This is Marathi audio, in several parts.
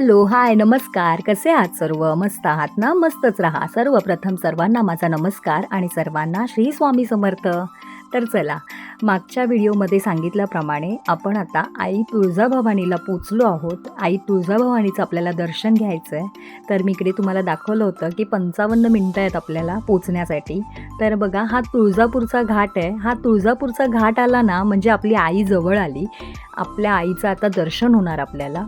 हॅलो हाय नमस्कार. कसे आहात सर्व? मस्त आहात ना? मस्तच राहा. सर्वप्रथम सर्वांना माझा नमस्कार आणि सर्वांना श्री स्वामी समर्थ. तर चला मागच्या व्हिडिओमध्ये सांगितल्याप्रमाणे आपण आता आई तुळजाभवानीला पोचलो आहोत. आई तुळजाभवानीचं आपल्याला दर्शन घ्यायचं आहे तर मी इकडे तुम्हाला दाखवलं होतं की पंचावन्न मिनटं आहेत आपल्याला पोचण्यासाठी. तर बघा हा तुळजापूरचा घाट आहे. हा तुळजापूरचा घाट आला ना म्हणजे आपली आई जवळ आली. आपल्या आईचं आता दर्शन होणार आपल्याला.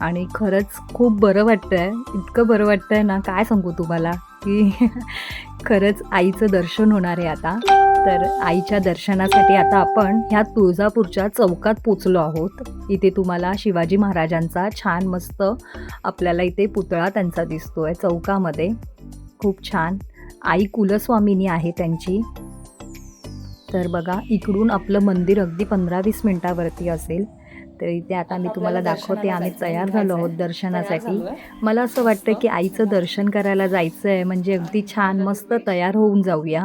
आणि खरंच खूप बरं वाटतं आहे इतकं बरं वाटतं आहे ना काय सांगू तुम्हाला? की खरंच आईचं दर्शन होणार आहे आता. तर आईच्या दर्शनासाठी आता आपण ह्या तुळजापूरच्या चौकात पोचलो आहोत. इथे तुम्हाला शिवाजी महाराजांचा छान मस्त आपल्याला इथे पुतळा त्यांचा दिसतो आहे चौकामध्ये. खूप छान. आई कुलस्वामिनी आहे त्यांची. तर बघा इकडून आपलं मंदिर अगदी पंधरा वीस मिनटावरती असेल. तर इथे आता मी तुम्हाला दाखवते आम्ही तयार झालो आहोत दर्शनासाठी. मला असं वाटतं की आईचं दर्शन करायला जायचं आहे म्हणजे अगदी छान मस्त तयार होऊन जाऊया.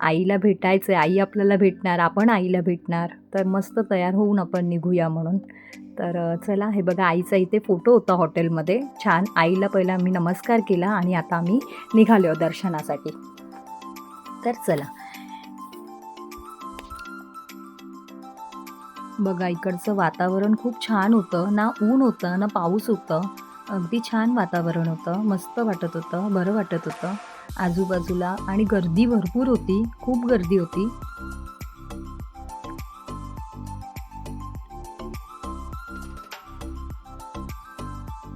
आईला भेटायचं आहे आई आपल्याला भेटणार आपण आईला भेटणार. तर मस्त तयार होऊन आपण निघूया म्हणून. तर चला हे बघा आईचा इथे फोटो होता हॉटेलमध्ये. छान आईला पहिला मी नमस्कार केला आणि आता आम्ही निघालो दर्शनासाठी. तर चला बघा इकडचं वातावरण खूप छान होतं. ना ऊन होतं ना पाऊस होतं. अगदी छान वातावरण होतं. मस्त वाटत होतं बरं वाटत होतं. आजूबाजूला आणि गर्दी भरपूर होती. खूप गर्दी होती.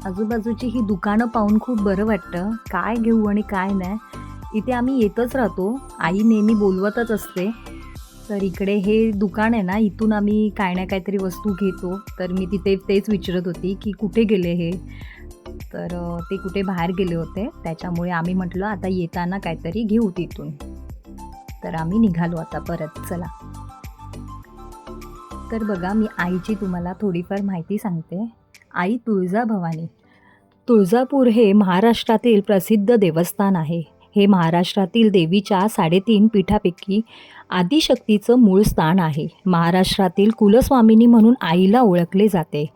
आजूबाजूची ही दुकानं पाहून खूप बरं वाटतं. काय घेऊ आणि काय नाही. इथे आम्ही येतच राहतो. आई नेहमी बोलवतच असते. तर इकडे हे दुकान आहे ना इथून आम्ही काय ना काहीतरी वस्तू घेतो. तर मी तिथे तेच विचारत होती की कुठे गेले हे? तर ते कुठे बाहेर गेले होते. त्याच्यामुळे आम्ही म्हटलं आता येताना काहीतरी घेऊ तिथून. तर आम्ही निघालो आता परत चला. तर बघा मी आईची तुम्हाला थोडीफार माहिती सांगते. आई तुळजाभवानी. तुळजापूर हे महाराष्ट्रातील प्रसिद्ध देवस्थान आहे. हे महाराष्ट्रातील देवीच्या साडेतीन पीठापैकी आदिशक्तीचं मूळ स्थान आहे. महाराष्ट्रातील कुलस्वामिनी म्हणून आईला ओळखले जाते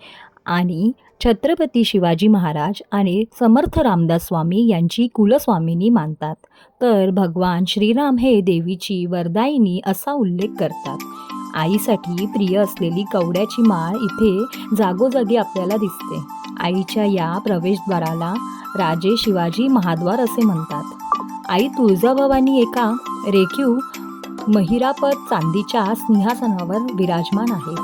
आणि छत्रपती शिवाजी महाराज आणि समर्थ रामदास स्वामी यांची कुलस्वामिनी मानतात. तर भगवान श्रीराम हे देवीची वरदायिनी असा उल्लेख करतात. आईसाठी प्रिय असलेली कवड्याची माळ इथे जागोजागी आपल्याला दिसते. आईच्या या प्रवेशद्वाराला राजे शिवाजी महाद्वार असे म्हणतात. आई तुळजाभवानी एका रेखीव महिरापद चांदीच्या सिंहासनावर विराजमान आहे.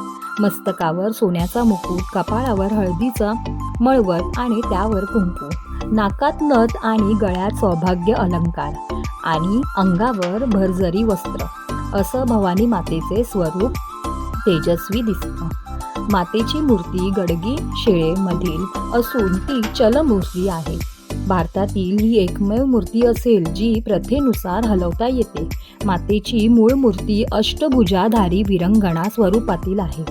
मस्तकावर सोन्याचा मुकुट कपाळावर हळदीचा मळवट आणि त्यावर कुंकू. नाकात नथ आणि गळ्यात सौभाग्य अलंकार आणि अंगावर भरजरी वस्त्र. असं भवानी मातेचे स्वरूप तेजस्वी दिसतं. मातेची मूर्ती गडगी शेळेमधील असून ती चलमूर्ती आहे. भारतातील ही एकमेव मूर्ती असेल जी प्रथेनुसार हलवता येते. मातेची मूळ मूर्ती अष्टभुजाधारी विरंगणा स्वरूपातील आहे.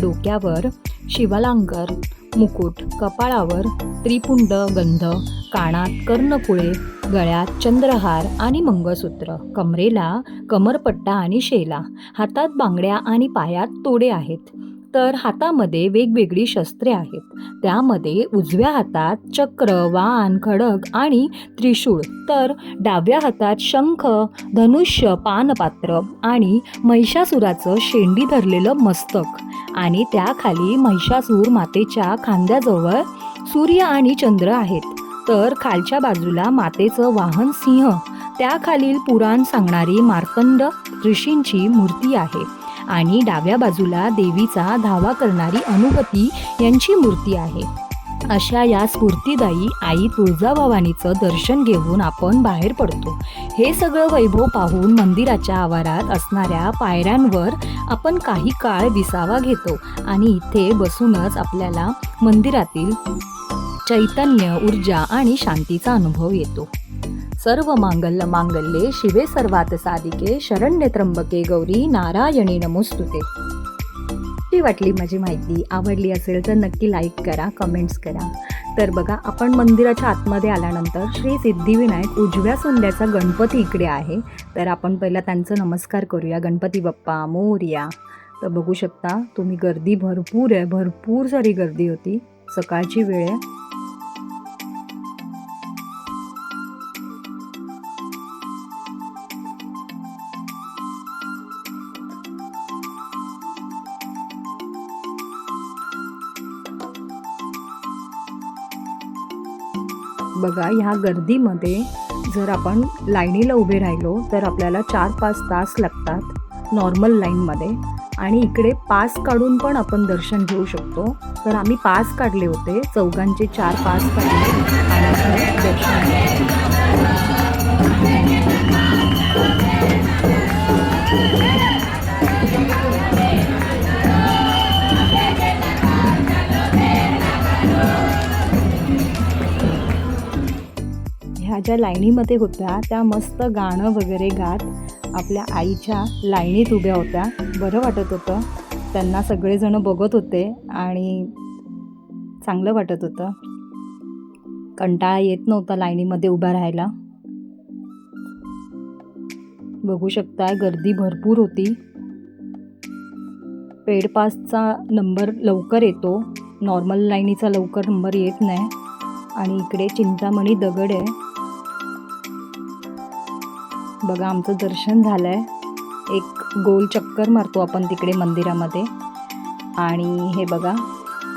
डोक्यावर शिवलांकर मुकुट कपाळावर त्रिपुंड गंध कानात कर्णपुळे गळ्यात चंद्रहार आणि मंगळसूत्र कमरेला कमरपट्टा आणि शेला हातात बांगड्या आणि पायात तोडे आहेत. तर हातामध्ये वेगवेगळी शस्त्रे आहेत. त्यामध्ये उजव्या हातात चक्र वान खडक आणि त्रिशूळ. तर डाव्या हातात शंख धनुष्य पानपात्र आणि महिषासुराचं शेंडी धरलेलं मस्तक. आणि त्याखाली महिषासूर मातेच्या खांद्याजवळ सूर्य आणि चंद्र आहेत. तर खालच्या बाजूला मातेचं वाहन सिंह. त्याखालील पुराण सांगणारी मार्तंड ऋषींची मूर्ती आहे. आणि डाव्या बाजूला देवीचा धावा करणारी अनुपती यांची मूर्ती आहे. अशा या स्फूर्तीदायी आई तुळजाभवानीचं दर्शन घेऊन आपण बाहेर पडतो. हे सगळं वैभव पाहून मंदिराच्या आवारात असणाऱ्या पायऱ्यांवर आपण काही काळ विसावा घेतो आणि इथे बसूनच आपल्याला मंदिरातील चैतन्य ऊर्जा आणि शांतीचा अनुभव येतो. सर्व मांगल्य मांगल्ये शिवे सर्वात साधिके शरण्य त्र्यंबके गौरी नारायणी नमोस्तुते. ती वाटली माझी माहिती? आवडली असेल तर नक्की लाईक करा कमेंट्स करा. तर बघा आपण मंदिराच्या आतमध्ये आल्यानंतर श्री सिद्धिविनायक उजव्या सोंड्याचा गणपती इकडे आहे. तर आपण पहिला त्यांचं नमस्कार करूया. गणपती बाप्पा मोरया. तर बघू शकता तुम्ही गर्दी भरपूर आहे. भरपूर सारी गर्दी होती. सकाळची वेळ आहे. बघा ह्या गर्दीमध्ये जर आपण लाईनीला उभे राहिलो तर आपल्याला चार पाच तास लागतात नॉर्मल लाईनमध्ये आणि इकडे पास काढून पण आपण दर्शन घेऊ शकतो. तर आम्ही पास काढले होते चौघांचे चार पास काढले आणि दर्शन ज्या लाईनीमध्ये होत्या त्या मस्त गाणं वगैरे गात आपल्या आईच्या लाईनीत उभ्या होत्या. बरं वाटत होतं. त्यांना सगळेजणं बघत होते आणि चांगलं वाटत होतं. कंटाळा येत नव्हता लाईनीमध्ये उभा राहायला. बघू शकताय गर्दी भरपूर होती. पेड पासचा नंबर लवकर येतो. नॉर्मल लाईनीचा लवकर नंबर येत नाही. आणि इकडे चिंतामणी दगड आहे. बघा आमचं दर्शन झालं आहे एक गोल चक्कर मारतो आपण तिकडे मंदिरामध्ये. आणि हे बघा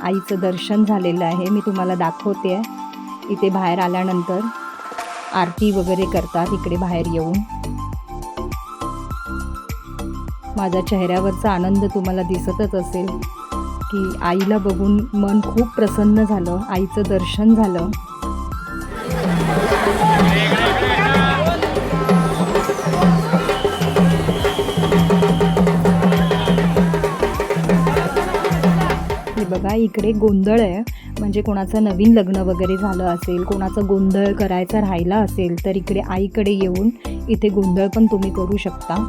आईचं दर्शन झालेलं आहे. मी तुम्हाला दाखवते. आहे इथे बाहेर आल्यानंतर आरती वगैरे करतात इकडे बाहेर येऊन. माझ्या चेहऱ्यावरचा आनंद तुम्हाला दिसतच असेल की आईला बघून मन खूप प्रसन्न झालं. आईचं दर्शन झालं. बघा इकडे गोंधळ आहे. म्हणजे कोणाचं नवीन लग्न वगैरे झालं असेल कोणाचं गोंधळ करायचा राहिला असेल तर इकडे आईकडे येऊन इथे गोंधळ पण तुम्ही करू शकता.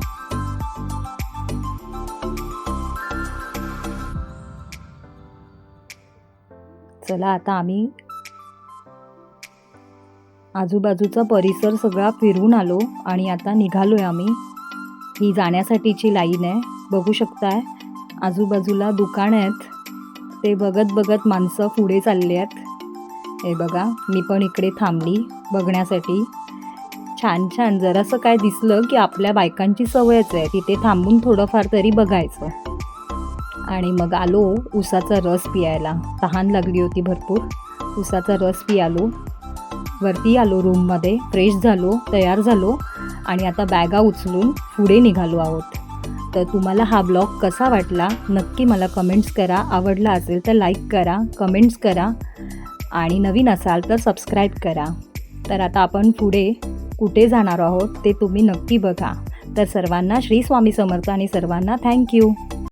चला आता आम्ही आजूबाजूचा परिसर सगळा फिरून आलो आणि आता निघालोय आम्ही. ही जाण्यासाठीची लाईन आहे. बघू शकताय आजूबाजूला दुकान आहेत. ते बघत बघत माणसं पुढे चालले आहेत हे बघा मी पण इकडे थांबली बघण्यासाठी. छान छान. जरासं काय दिसलं की आपल्या बायकांची सवयच आहे. तिथे थांबून थोडंफार तरी बघायचं. आणि मग आलो उसाचा रस पियायला. तहान लागली होती भरपूर. उसाचा रस पियालो. वरती आलो रूममध्ये. फ्रेश झालो तयार झालो. आणि आता बॅगा उचलून पुढे निघालो आहोत. तर तुम्हाला हा ब्लॉग कसा वाटला? नक्की मला कमेंट्स करा. आवडला असेल तर लाईक करा कमेंट्स करा आणि नवीन असाल तर सबस्क्राईब करा. तर आता आपण पुढे कुठे जाणार आहोत ते तुम्ही नक्की बघा. तर सर्वांना श्री स्वामी समर्थ आणि सर्वांना थँक्यू